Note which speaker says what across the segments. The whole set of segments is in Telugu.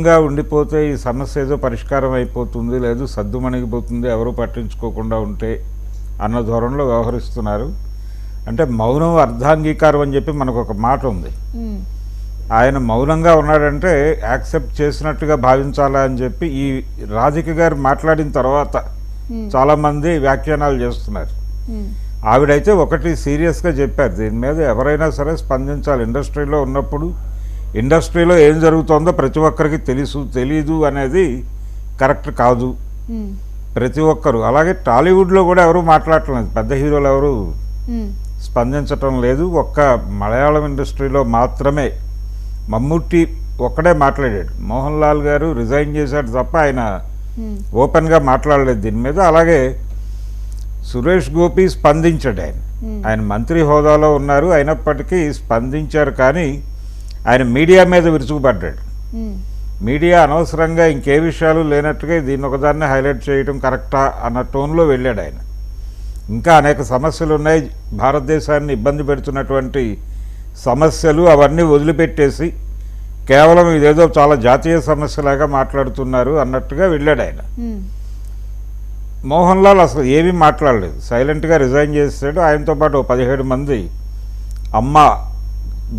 Speaker 1: గా ఉండిపోతే ఈ సమస్య ఏదో పరిష్కారం అయిపోతుంది లేదు సద్దుమణిగిపోతుంది ఎవరు పట్టించుకోకుండా ఉంటే అన్న ధోరణిలో వ్యవహరిస్తున్నారు. అంటే మౌనం అర్ధాంగీకారం అని చెప్పి మనకు ఒక మాట ఉంది. ఆయన మౌనంగా ఉన్నాడంటే యాక్సెప్ట్ చేసినట్టుగా భావించాలా అని చెప్పి ఈ రాధిక గారు మాట్లాడిన తర్వాత చాలామంది వ్యాఖ్యానాలు చేస్తున్నారు. ఆవిడైతే ఒకటి సీరియస్గా చెప్పారు దీని మీద ఎవరైనా సరే స్పందించాలి. ఇండస్ట్రీలో ఉన్నప్పుడు ఇండస్ట్రీలో ఏం జరుగుతోందో ప్రతి ఒక్కరికి తెలుసు తెలీదు అనేది కరెక్ట్ కాదు. ప్రతి ఒక్కరు. అలాగే టాలీవుడ్లో కూడా ఎవరు మాట్లాడట్లేదు. పెద్ద హీరోలు ఎవరు స్పందించటం లేదు. ఒక్క మలయాళం ఇండస్ట్రీలో మాత్రమే. మమ్ముట్టి ఒక్కడే మాట్లాడాడు. మోహన్ లాల్ గారు రిజైన్ చేశాడు తప్ప ఆయన ఓపెన్గా మాట్లాడలేదు దీని మీద. అలాగే సురేష్ గోపి స్పందించాడు ఆయన. ఆయన మంత్రి హోదాలో ఉన్నారు. అయినప్పటికీ స్పందించారు కానీ ఆయన మీడియా మీద విరుచుకుపడ్డాడు. మీడియా అనవసరంగా ఇంకే విషయాలు లేనట్టుగా దీన్ని ఒకదాన్ని హైలైట్ చేయడం కరెక్టా అన్న టోన్లో వెళ్ళాడు ఆయన. ఇంకా అనేక సమస్యలు ఉన్నాయి భారతదేశాన్ని ఇబ్బంది పెడుతున్నటువంటి సమస్యలు అవన్నీ వదిలిపెట్టేసి కేవలం ఇదేదో చాలా జాతీయ సమస్యలాగా మాట్లాడుతున్నారు అన్నట్టుగా వెళ్ళాడు ఆయన. మోహన్ లాల్ అసలు ఏమీ మాట్లాడలేదు. సైలెంట్గా రిజైన్ చేసాడు ఆయనతో పాటు పదిహేడు మంది అమ్మ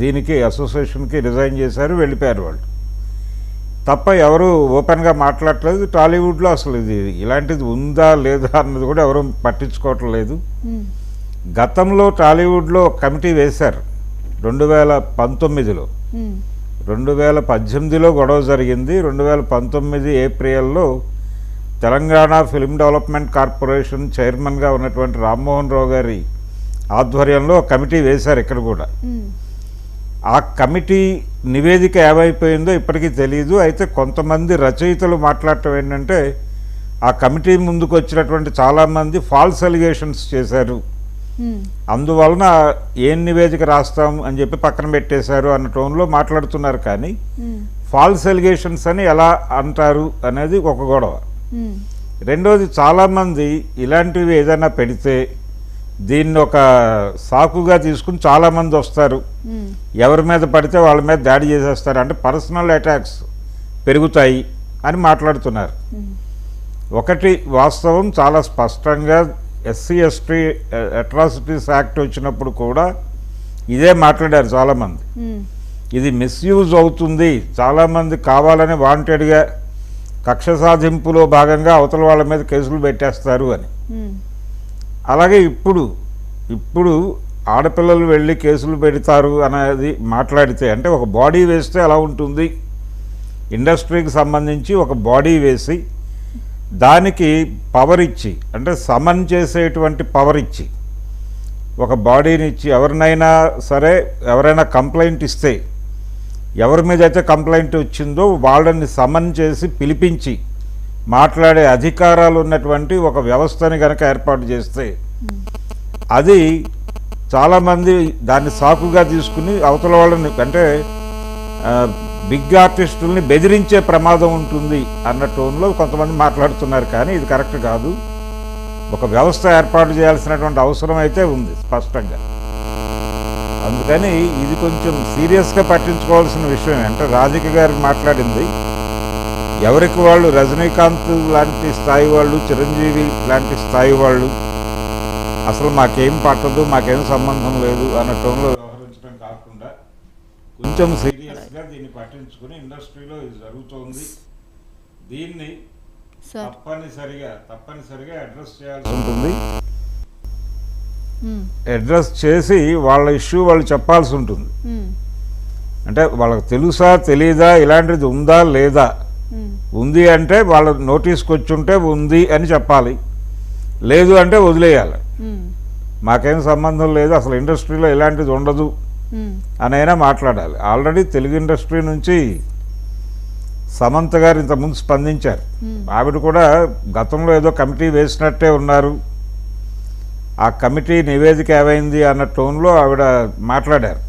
Speaker 1: దీనికి అసోసియేషన్కి రిజైన్ చేశారు వెళ్ళిపోయారు వాళ్ళు. తప్ప ఎవరు ఓపెన్గా మాట్లాడట్లేదు. టాలీవుడ్లో అసలు ఇది ఇలాంటిది ఉందా లేదా అన్నది కూడా ఎవరు పట్టించుకోవటం లేదు. గతంలో టాలీవుడ్లో కమిటీ వేశారు రెండు వేల పంతొమ్మిదిలో. రెండు వేల పద్దెనిమిదిలో గొడవ జరిగింది. రెండు వేల పంతొమ్మిది ఏప్రిల్లో తెలంగాణ ఫిల్మ్ డెవలప్మెంట్ కార్పొరేషన్ చైర్మన్గా ఉన్నటువంటి రామ్మోహన్ రావు గారి ఆధ్వర్యంలో కమిటీ వేశారు ఇక్కడ కూడా. ఆ కమిటీ నివేదిక ఏమైపోయిందో ఇప్పటికీ తెలియదు అయితే కొంతమంది రచయితలు మాట్లాడటం ఏంటంటే ఆ కమిటీ ముందుకు వచ్చినటువంటి చాలామంది ఫాల్స్ అలిగేషన్స్ చేశారు. అందువలన ఏం నివేదిక రాస్తాం అని చెప్పి పక్కన పెట్టేశారు అన్న టోన్లో మాట్లాడుతున్నారు కానీ ఫాల్స్ ఎలిగేషన్స్ అని ఎలా అంటారు అనేది ఒక గొడవ. రెండోది చాలామంది ఇలాంటివి ఏదైనా పెడితే దీన్ని ఒక సాకుగా తీసుకుని చాలామంది వస్తారు. ఎవరి మీద పడితే వాళ్ళ మీద దాడి చేసేస్తారు. అంటే పర్సనల్ అటాక్స్ పెరుగుతాయి అని మాట్లాడుతున్నారు. ఒకటి వాస్తవం చాలా స్పష్టంగా ఎస్సీ ఎస్టీ అట్రాసిటీస్ యాక్ట్ వచ్చినప్పుడు కూడా ఇదే మాట్లాడారు చాలామంది ఇది మిస్యూజ్ అవుతుంది. చాలామంది కావాలని వాంటెడ్గా కక్ష సాధింపులో భాగంగా అవతల వాళ్ళ మీద కేసులు పెట్టేస్తారు అని. అలాగే ఇప్పుడు ఇప్పుడు ఆడపిల్లలు వెళ్ళి కేసులు పెడతారు అనేది మాట్లాడితే అంటే ఒక బాడీ వేస్తే ఎలా ఉంటుంది. ఇండస్ట్రీకి సంబంధించి ఒక బాడీ వేసి దానికి పవర్ ఇచ్చి అంటే సమన్ చేసేటువంటి పవర్ ఇచ్చి ఒక బాడీని ఇచ్చి ఎవరినైనా సరే ఎవరైనా కంప్లైంట్ ఇస్తే ఎవరి మీద అయితే కంప్లైంట్ వచ్చిందో వాళ్ళని సమన్ చేసి పిలిపించి మాట్లాడే అధికారాలు ఉన్నటువంటి ఒక వ్యవస్థని కనుక ఏర్పాటు చేస్తే అది చాలామంది దాన్ని సాకుగా తీసుకుని అవతల వాళ్ళని అంటే బిగ్ ఆర్టిస్టుల్ని బెదిరించే ప్రమాదం ఉంటుంది అన్న టోన్లో కొంతమంది మాట్లాడుతున్నారు. కానీ ఇది కరెక్ట్ కాదు. ఒక వ్యవస్థ ఏర్పాటు చేయాల్సినటువంటి అవసరం అయితే ఉంది స్పష్టంగా. అందుకని ఇది కొంచెం సీరియస్గా పట్టించుకోవాల్సిన విషయం అంటే రాధిక గారు మాట్లాడింది ఎవరికి వాళ్ళు రజనీకాంత్ లాంటి స్థాయి వాళ్ళు చిరంజీవి లాంటి స్థాయి వాళ్ళు అసలు మాకేం పట్టదు మాకేం సంబంధం లేదు అన్న టోన్లో వ్యవహరించడం కాకుండా కొంచెం సీరియస్గా దీన్ని పట్టించుకుని ఇండస్ట్రీలో ఇది జరుగుతోంది. దీన్ని
Speaker 2: సార్.
Speaker 1: తప్పనిసరిగా తప్పనిసరిగా అడ్రస్ చేయాల్సి ఉంటుంది. అడ్రస్ చేసి వాళ్ళ ఇష్యూ వాళ్ళు చెప్పాల్సి ఉంటుంది. అంటే వాళ్ళకి తెలుసా తెలీదా ఇలాంటిది ఉందా లేదా ఉంది అంటే వాళ్ళ నోటీస్కి వచ్చి ఉంటే ఉంది అని చెప్పాలి. లేదు అంటే వదిలేయాలి. మాకేం సంబంధం లేదు అసలు ఇండస్ట్రీలో ఇలాంటిది ఉండదు అనైనా మాట్లాడాలి. ఆల్రెడీ తెలుగు ఇండస్ట్రీ నుంచి సమంత గారు ఇంతకుముందు స్పందించారు. ఆవిడ కూడా గతంలో ఏదో కమిటీ వేసినట్టే ఉన్నారు. ఆ కమిటీ నివేదిక ఏమైంది అన్న టోన్లో ఆవిడ మాట్లాడారు.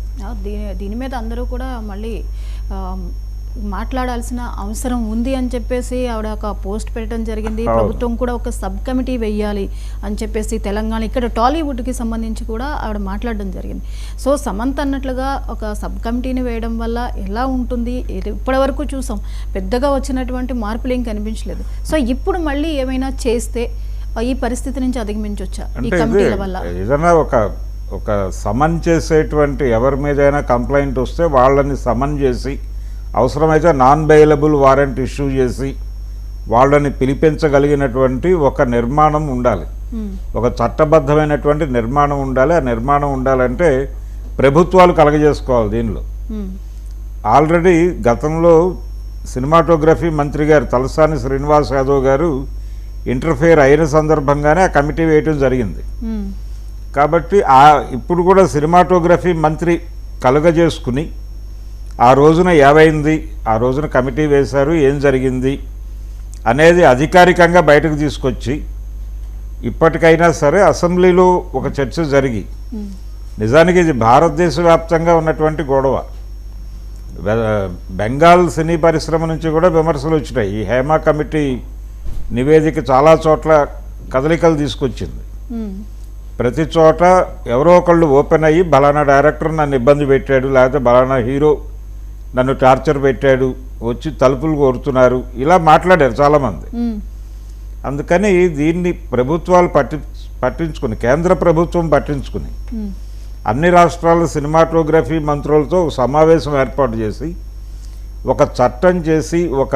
Speaker 2: దీని మీద అందరూ కూడా మళ్ళీ మాట్లాడాల్సిన అవసరం ఉంది అని చెప్పేసి ఆవిడ ఒక పోస్ట్ పెట్టడం జరిగింది. ప్రభుత్వం కూడా ఒక సబ్ కమిటీ వెయ్యాలి అని చెప్పేసి తెలంగాణ ఇక్కడ టాలీవుడ్కి సంబంధించి కూడా ఆవిడ మాట్లాడడం జరిగింది. సో సమంత అన్నట్లుగా ఒక సబ్ కమిటీని వేయడం వల్ల ఎలా ఉంటుంది? ఇప్పటివరకు చూసాం. పెద్దగా వచ్చినటువంటి మార్పులు ఏం కనిపించలేదు. సో ఇప్పుడు మళ్ళీ ఏమైనా చేస్తే ఈ పరిస్థితి నుంచి అధిగమించవచ్చా ఈ కమిటీల వల్ల?
Speaker 1: ఏదైనా ఒక ఒక సమన్ చేసేటువంటి ఎవరి మీదైనా కంప్లైంట్ వస్తే వాళ్ళని సమన్ చేసి అవసరమైతే నాన్ బెయిలబుల్ వారెంట్ ఇష్యూ చేసి వాళ్ళని పిలిపించగలిగినటువంటి ఒక నిర్మాణం ఉండాలి.
Speaker 2: ఉమ్,
Speaker 1: ఒక చట్టబద్ధమైనటువంటి నిర్మాణం ఉండాలి. ఆ నిర్మాణం ఉండాలంటే ప్రభుత్వాలు కలగజేసుకోవాలి దీనిలో. ఆల్రెడీ గతంలో సినిమాటోగ్రఫీ మంత్రి గారు తలసాని శ్రీనివాస్ యాదవ్ గారు ఇంటర్ఫేర్ అయిన సందర్భంగానే ఆ కమిటీ వేయటం జరిగింది.
Speaker 2: ఉమ్,
Speaker 1: కాబట్టి ఆ ఇప్పుడు కూడా సినిమాటోగ్రఫీ మంత్రి కలుగజేసుకుని ఆ రోజున ఏవైంది ఆ రోజున కమిటీ వేశారు ఏం జరిగింది? అనేది అధికారికంగా బయటకు తీసుకొచ్చి ఇప్పటికైనా సరే అసెంబ్లీలో ఒక చర్చ జరిగి నిజానికి ఇది భారతదేశ వ్యాప్తంగా ఉన్నటువంటి గొడవ. బెంగాల్ సినీ పరిశ్రమ నుంచి కూడా విమర్శలు వచ్చినాయి. ఈ హేమా కమిటీ నివేదిక చాలా చోట్ల కదలికలు తీసుకొచ్చింది. ప్రతి చోట ఎవరో ఒకళ్ళు ఓపెన్ అయ్యి బలానా డైరెక్టర్ నన్ను ఇబ్బంది పెట్టాడు లేకపోతే బలానా హీరో నన్ను టార్చర్ పెట్టాడు వచ్చి తలుపులు కోరుతున్నారు ఇలా మాట్లాడారు చాలామంది. అందుకని దీన్ని ప్రభుత్వాలు పట్టి పట్టించుకుని కేంద్ర ప్రభుత్వం పట్టించుకుని. అన్ని రాష్ట్రాల సినిమాటోగ్రఫీ మంత్రులతో సమావేశం ఏర్పాటు చేసి ఒక చట్టం చేసి ఒక